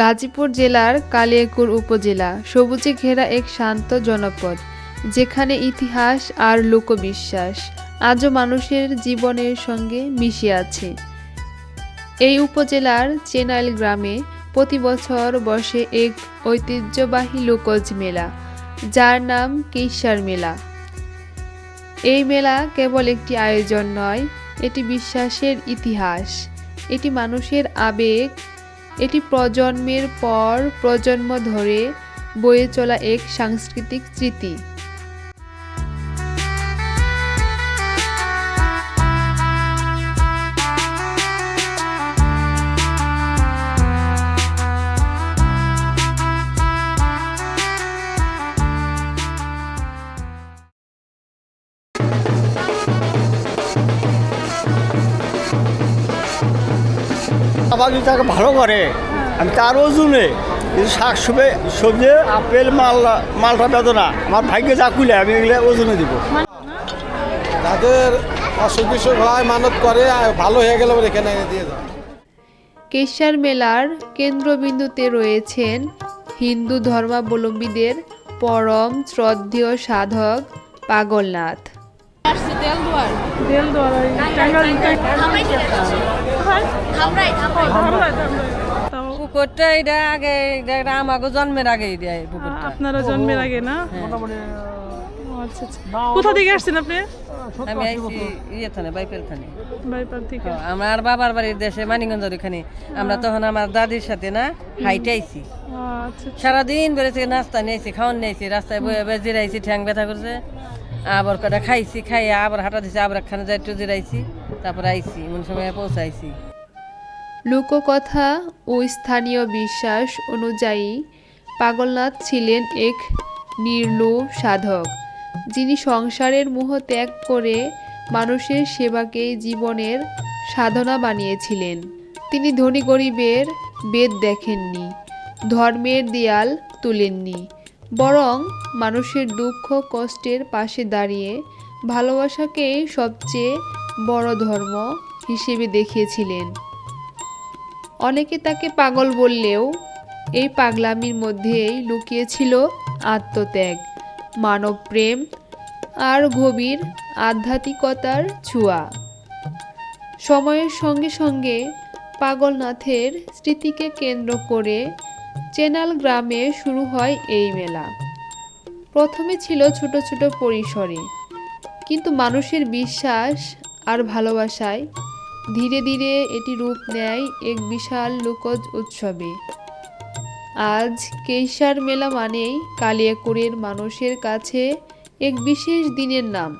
গাজীপুর জেলার কালিয়াকুর উপজেলা। সবুজে ঘেরা এক শান্ত জনপদ, যেখানে ইতিহাস আর লোকবিশ্বাস আজও মানুষের জীবনের সঙ্গে মিশে আছে। এই উপজেলার চেনাইল গ্রামে প্রতি বছর বসে এক ঐতিহ্যবাহী লোকজ মেলা, যার নাম কেশার মেলা। এই মেলা কেবল একটি আয়োজন নয়, এটি বিশ্বাসের ইতিহাস। এটি মানুষের আবেগ এটি প্রজন্মের পর প্রজন্ম ধরে বয়ে চলা এক সাংস্কৃতিক স্মৃতি। তাকে ভালো করে। আমি তার ওজনে কিন্তু শাক সবে সবজি আপেল মাল মালটা বেদনা আমার ভাগ্যে যা কুলে আমি এগুলো ওজনে দিব। তাদের অসুখ বিসুখ হয় মানত করে আর ভালো হয়ে গেলে এখানে দিয়ে কেশার মেলার কেন্দ্রবিন্দুতে রয়েছেন হিন্দু ধর্মাবলম্বীদের পরম শ্রদ্ধেয় সাধক পাগলনাথ। পুকুরটা এটা আগে এটা আমাকে জন্মের আগে এই পুকুরটা। আপনারা জন্মের আগে না? আচ্ছা আচ্ছা। কোথা থেকে আসছেন আপনি? আমি আইছি ইয়ে থানে বাইপেল থানে। বাইপার থেকে। আমার বাবার বাড়ির দেশে মানিগঞ্জের ওখানে। আমরা তখন আমার দাদির সাথে না হাইটে আইছি। আচ্ছা সারাদিন বেড়েছে নাস্তা নিয়েছি খাওয়ান নিয়েছি রাস্তায় বয়ে বয়ে জিরাইছি ঠ্যাং ব্যথা করছে। আবার কটা খাইছি খাইয়ে আবার হাঁটা দিছি আবার একখানে যাই একটু জিরাইছি তারপর আইছি এমন সময় পৌঁছাইছি। লোককথা ও স্থানীয় বিশ্বাস অনুযায়ী পাগলনাথ ছিলেন এক নির্লোভ সাধক, যিনি সংসারের মোহ ত্যাগ করে মানুষের সেবাকেই জীবনের সাধনা বানিয়েছিলেন। তিনি ধনী গরিবের বেদ দেখেননি, ধর্মের দেয়াল তুলেননি, বরং মানুষের দুঃখ কষ্টের পাশে দাঁড়িয়ে ভালোবাসাকেই সবচেয়ে বড় ধর্ম হিসেবে দেখিয়েছিলেন। অনেকে তাকে পাগল বললেও এই পাগলামির মধ্যেই লুকিয়েছিল আত্মত্যাগ মানব প্রেম আর গভীর আধ্যাত্মিকতার ছোঁয়া। সময়ের সঙ্গে সঙ্গে পাগলনাথের স্মৃতিকে কেন্দ্র করে চেনাল গ্রামে শুরু হয় এই মেলা। প্রথমে ছিল ছোট ছোট পরিসরে, কিন্তু মানুষের বিশ্বাস আর ভালোবাসায় ধীরে ধীরে এটি রূপ নেয় এক বিশাল লোকজ উৎসবে। আজ কেশার মেলা মানেই কালিয়াকুড়ের মানুষের কাছে এক বিশেষ দিনের নাম।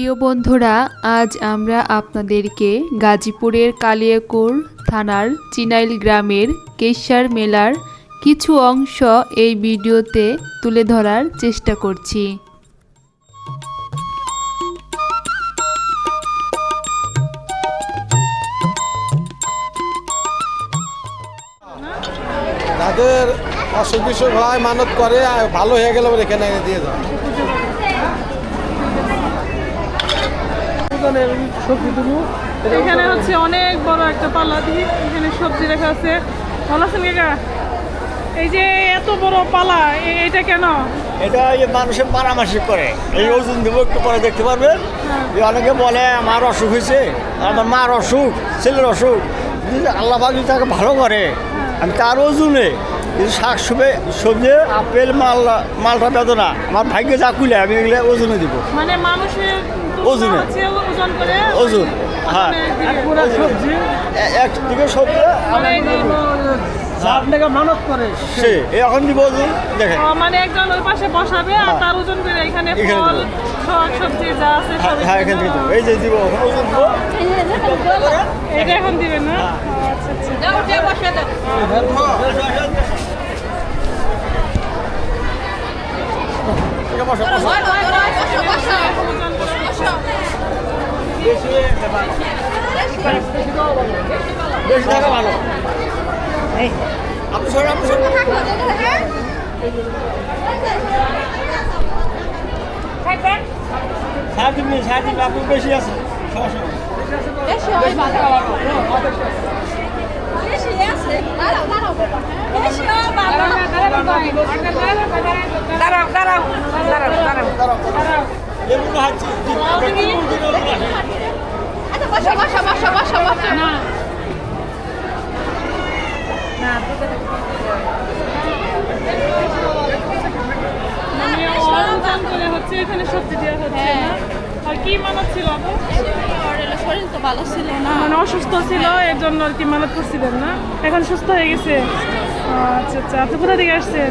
প্রিয় বন্ধুরা, আজ আমরা আপনাদেরকে গাজীপুরের কালিয়াকুর থানার চিনাইল গ্রামের কেশার মেলার কিছু অংশ এই ভিডিওতে তুলে ধরার চেষ্টা করছি। যাদের অসুখ বিসুখ হয়, মানত করে ভালো হয়ে গেলে এখানে দিয়ে দাও এখানে হচ্ছে অনেক বড় একটা পাল্লা দিয়ে এখানে সবজি রাখা আছে। ভালো আছেন কাকা? এই যে এত বড় পালা এটা কেন? এটা এই মানুষের মারামাসি করে। এই ওজন দেবো একটু পরে দেখতে পারবেন। এই অনেকে বলে আমার অসুখ হয়েছে আমার মার অসুখ ছেলের অসুখ। আল্লাহ যদি তাকে ভালো করে আমি তার ওজনে শাক সবে সবজি আপেল মাল মালটা বেদনা। আমার ভাগ্যে যা কুলে আমি এগুলো ওজনে দিব। মানে মানুষের ওজনে। ওজন। করে ওজন। হ্যাঁ। এক দিকে সবজি মানে আপনাকে মানত করে। সে এখন দিব ওজন দেখেন। মানে একজন ওই পাশে বসাবে আর তার ওজন করে এখানে এখানে ফল শাক সবজি যা আছে হ্যাঁ এখান থেকে এই যে দিব এখন ওজন দিব। এটা এখন দিবেন না আচ্ছা আচ্ছা। এটা বসো, বসো। বেশি টাকা ভালো আপনি সরেন, আপনি সরেন। সাড়ে তিন দিন সাড়ে তিন আপনি বেশি আছে সমস্যা নেই এমন হাঁটছি মানে অর্জন করে হচ্ছে এখানে সবজি দেওয়া আর কি মানত ছিল আপু শরীর তো ভালো ছিল না মানে অসুস্থ ছিল এর জন্য আর কি মানত করছিলেন না। এখন সুস্থ হয়ে গেছে। আচ্ছা আচ্ছা। আপনি কোথা থেকে আসছেন?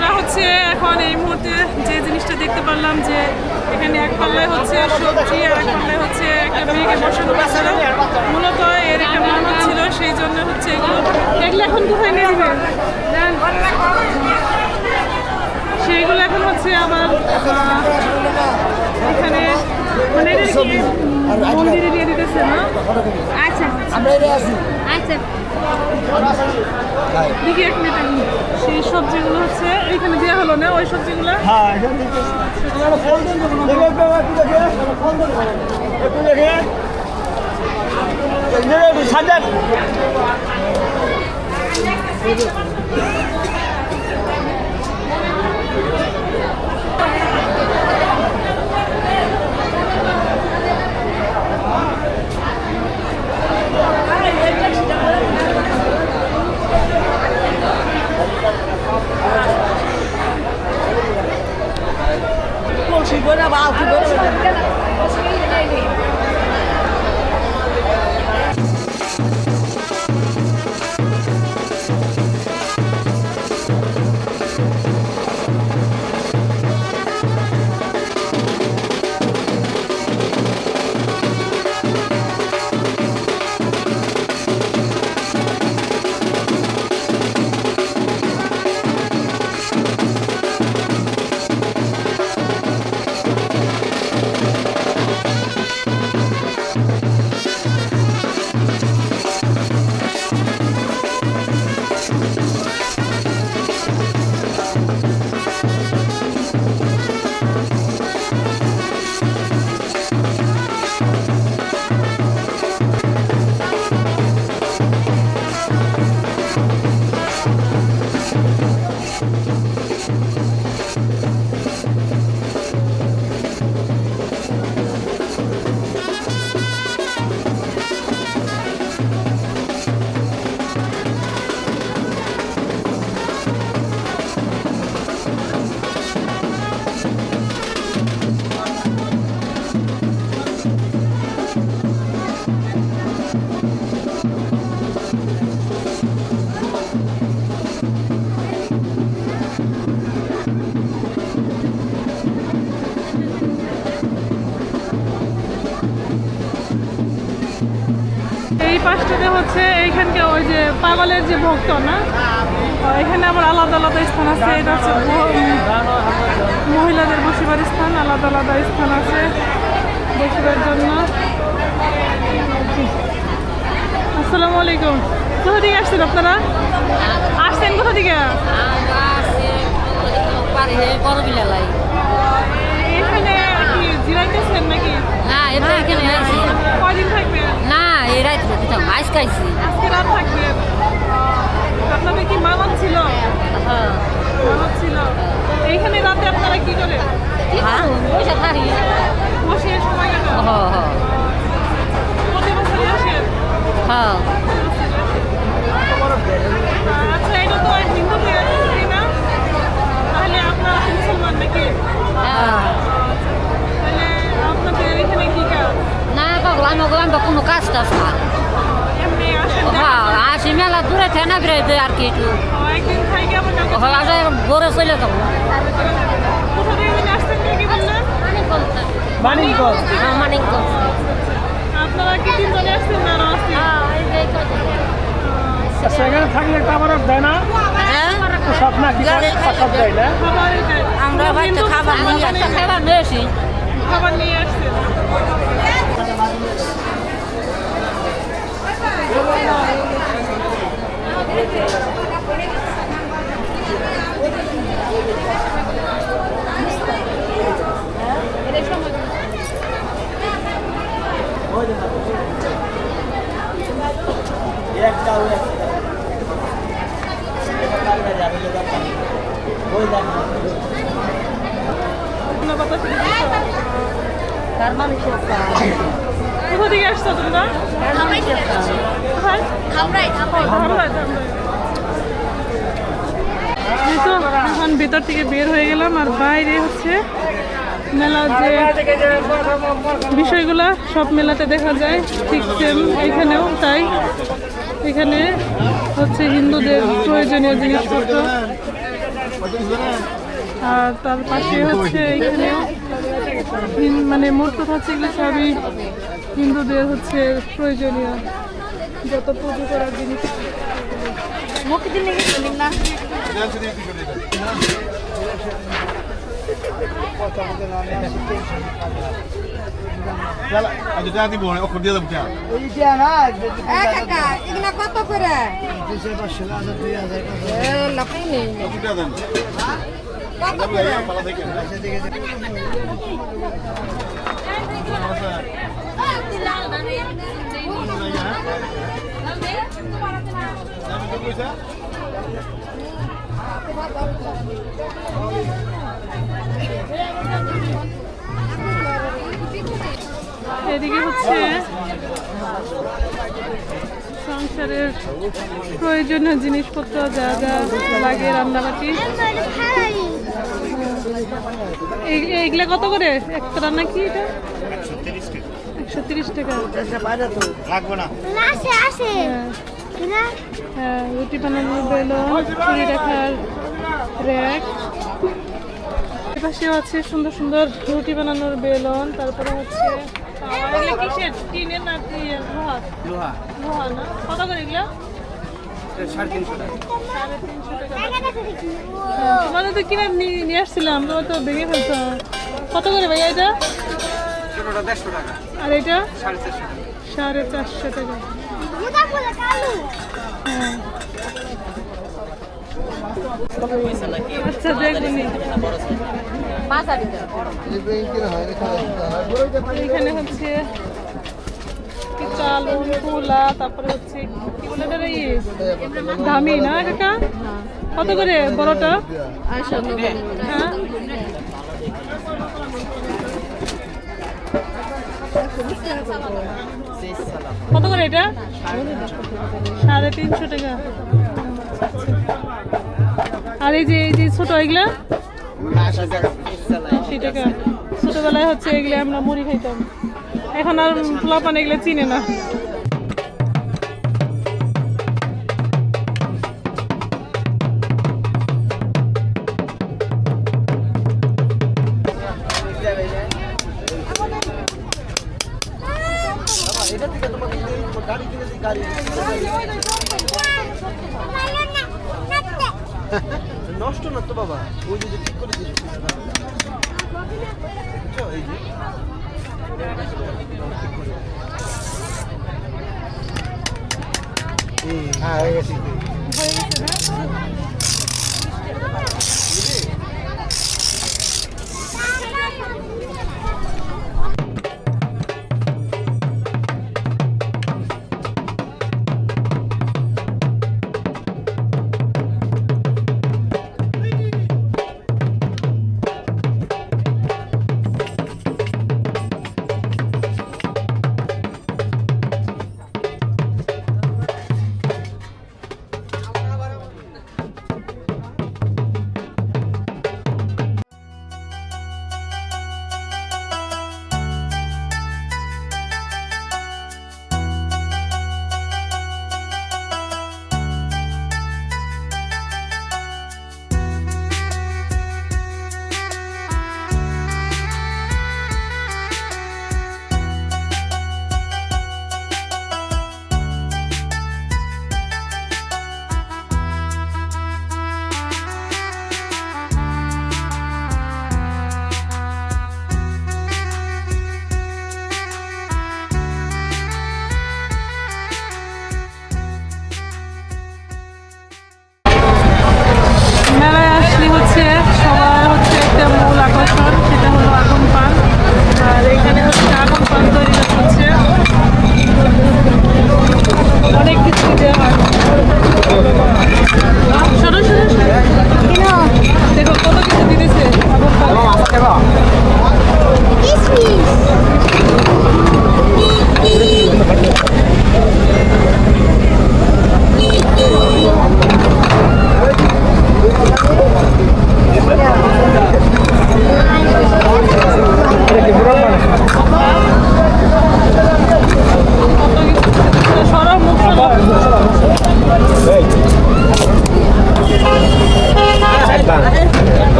আমরা হচ্ছে এখন এই মুহূর্তে যে জিনিসটা দেখতে পারলাম যে এখানে এক পাল্লায় হচ্ছে সবজি আর এক পাল্লায় হচ্ছে একটা মেয়েকে বসানো হয়েছিল। মূলত এর একটা মানত ছিল সেই জন্য হচ্ছে এগুলো এগুলো এখন কোথায় নিয়ে নেন। সেইগুলো এখন হচ্ছে আবার এখানে মানে মন্দিরে দিয়ে দিতেছে না? আচ্ছা। আচ্ছা। দেখি এক মিনিট সবজিগুলো হচ্ছে এইখানে দেওয়া হলো না ওই সবজিগুলো? হ্যাঁ এখানে দিতেছি। আপনারা ফোন দেন দেখুন। পাগলের যে ভক্ত না এখানে আবার আলাদা আলাদা স্থান আছে এটা হচ্ছে মহিলাদের বসিবার স্থান আলাদা আলাদা স্থান আছে বসিবার জন্য। আসসালামু আলাইকুম। কোথা থেকে আসছেন আপনারা? আসছেন কোথা থেকে? এখানে কি জিরাইতেছেন নাকি? না এমনি এখানে কয়দিন থাকবেন রাত কোথাও মাছ খাইছি আজকে রাত থাকবেন আপনাদের কি মানত ছিল হ্যাঁ মানত ছিল এইখানে রাতে আপনারা কি করেন হ্যাঁ বসে হ্যাঁ আচ্ছা এটা তো আর হিন্দু তাই না তাহলে আপনারা তো মুসলমান নাকি হ্যাঁ তাহলে আপনাদের এখানে কি কাজ না পাগল আমি ওগুলো কোনো কাজ টাজ না হ্যাঁ আসি মেলা দূরে থাকে না বেরোয় আর কি একটু ও, একদিন খাইকে আবার যাবেন। হয় আসে ভোরে চলে যাব কি মানিকগঞ্জ। হ্যাঁ মানিকগঞ্জ আপনারা কি তিনজনে আসছেন? না হ্যাঁ এই যে তো- সেখানে থাকলে একটা দেয় না? হ্যাঁ? খাবারই দেয়। আমরা হয়তো খাবার নিয়ে আসি। খাবার নিয়ে আসি। খাবার নিয়ে আসছে Oh, yeah. এখন ভেতর থেকে বের হয়ে গেলাম আর বাইরে হচ্ছে মেলার যে বিষয়গুলো, সব মেলাতে দেখা যায়, ঠিক সেম এখানেও তাই। এখানে হচ্ছে হিন্দুদের প্রয়োজনীয় জিনিসপত্র। আর তার পাশে হচ্ছে এখানেও মানে মোট কথা হচ্ছে এগুলো সবই হিন্দুদের হচ্ছে প্রয়োজনীয়, যত পুজো করার জিনিস। আচ্ছা কত করে কত করে এদিকে হচ্ছে সংসারের প্রয়োজনীয় জিনিসপত্র যা যা লাগে রান্নাবাটি। এই- এইগুলা কত করে? একটা রান্না কি এটা? একশো তিরিশ টাকা। লাগবে না। হ্যাঁ। হ্যাঁ রুটি বানানোর বেলন চুরি রাখার র্যাক এপাশেও আছে সুন্দর সুন্দর রুটি বানানোর বেলন তারপরে হচ্ছে তাওয়া। এগুলো টিনের না লোহার লোহা? না? কত করে এগুলো? সাড়ে তিনশো টাকা। হ্যাঁ, তোমাদের তো কিনে নিয়ে নিয়ে আসছিলাম তোমার তো ভেঙে কত করে ভাইয়া এটা? আর এটা? সাড়ে চারশো টাকা। বলে। আচ্ছা এখানে হচ্ছে চাল কুলা তারপরে হচ্ছে কি বলে এটা ইয়ে? দামি না কাকা কত করে বড়টা? হ্যাঁ? কত করে এটা? সাড়ে তিনশো টাকা। আর এই যে এই যে ছোট এগুলা? আশি ছোটবেলায় হচ্ছে এগুলো আমরা মুড়ি খাইতাম। এখন আর পোলাপান এগুলো চিনে না। হ্যাঁ হয়ে গেছে।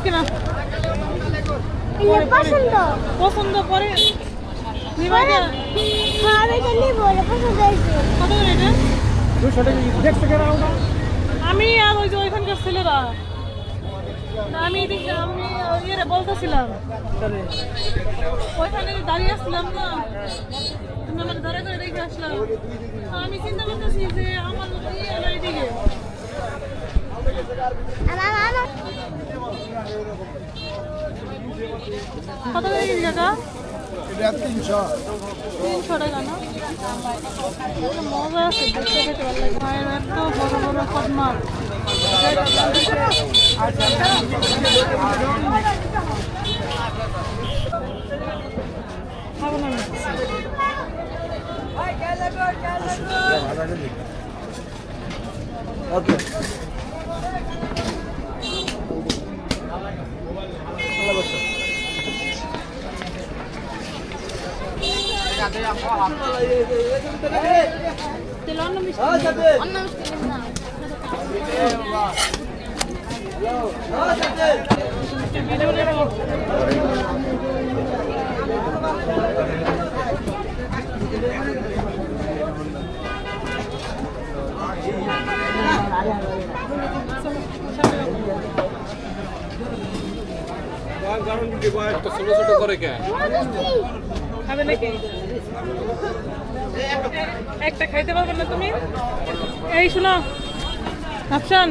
আজকে না? পরে। পছন্দ। পছন্দ করে? না হ্যাঁ আমি আর ওই যে ওইখানকার ছেলেরা। আমি এদিকে আমি ইয়ে বলতেছিলাম। ওইখানে দাঁড়িয়ে আসছিলাম না তুমি আমার ধরে করে রেখে আসলাম। আমি চিন্তা করতেছি যে আমার ইয়ে এদিকে। কত করে কাকা এটা? তিনশো। টাকা না? মজা আছে দেখতে খেতে ভালো লাগে। এত বড় বড় কদমার খাব না আমি। ওকে তেল অন্য মিষ্টি অন্য মিষ্টি নেব না। ভিডিও নেব। ছোট ছোট করে কে খাবে নাকি একটা খাইতে পারবে না তুমি? এই শোনো আফসান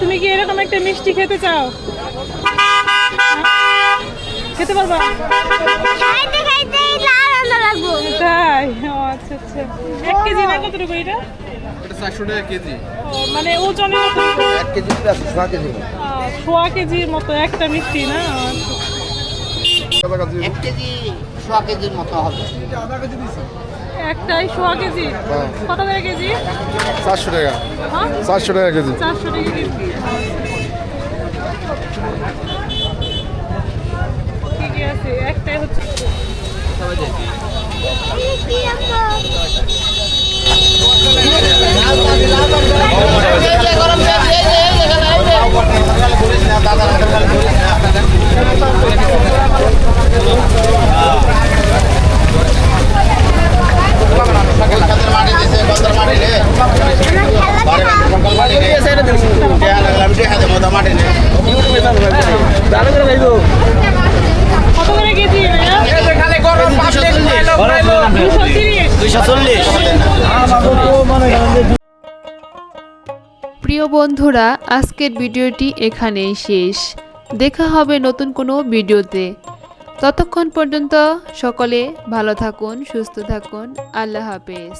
তুমি কি এরকম একটা মিষ্টি খেতে চাও? হ্যাঁ? খেতে পারবা? খাইতে খাইতে আনন্দ লাগবো। তাই? ও আচ্ছা আচ্ছা। এক কেজি না কতটুকু এটা? এটা চারশো টাকা কেজি। ও, মানে ওজনে কতটুকু এক কেজি ছয় কেজি। সোয়া কেজির মতো একটা মিষ্টি না? আচ্ছা। এক কেজি সোয়া কেজির মতো হবে। একটাই সোয়া কেজি? কত করে কেজি? চারশো টাকা। হ্যাঁ? চারশো টাকা কেজি। চারশো টাকা কেজি ঠিকই আছে একটাই হচ্ছে কি রকম কত করে কেজি দুশো তিরিশ প্রিয় বন্ধুরা, আজকের ভিডিওটি এখানেই শেষ। দেখা হবে নতুন কোনো ভিডিওতে। ততক্ষণ পর্যন্ত সকলে ভালো থাকুন, সুস্থ থাকুন। আল্লাহ হাফেজ।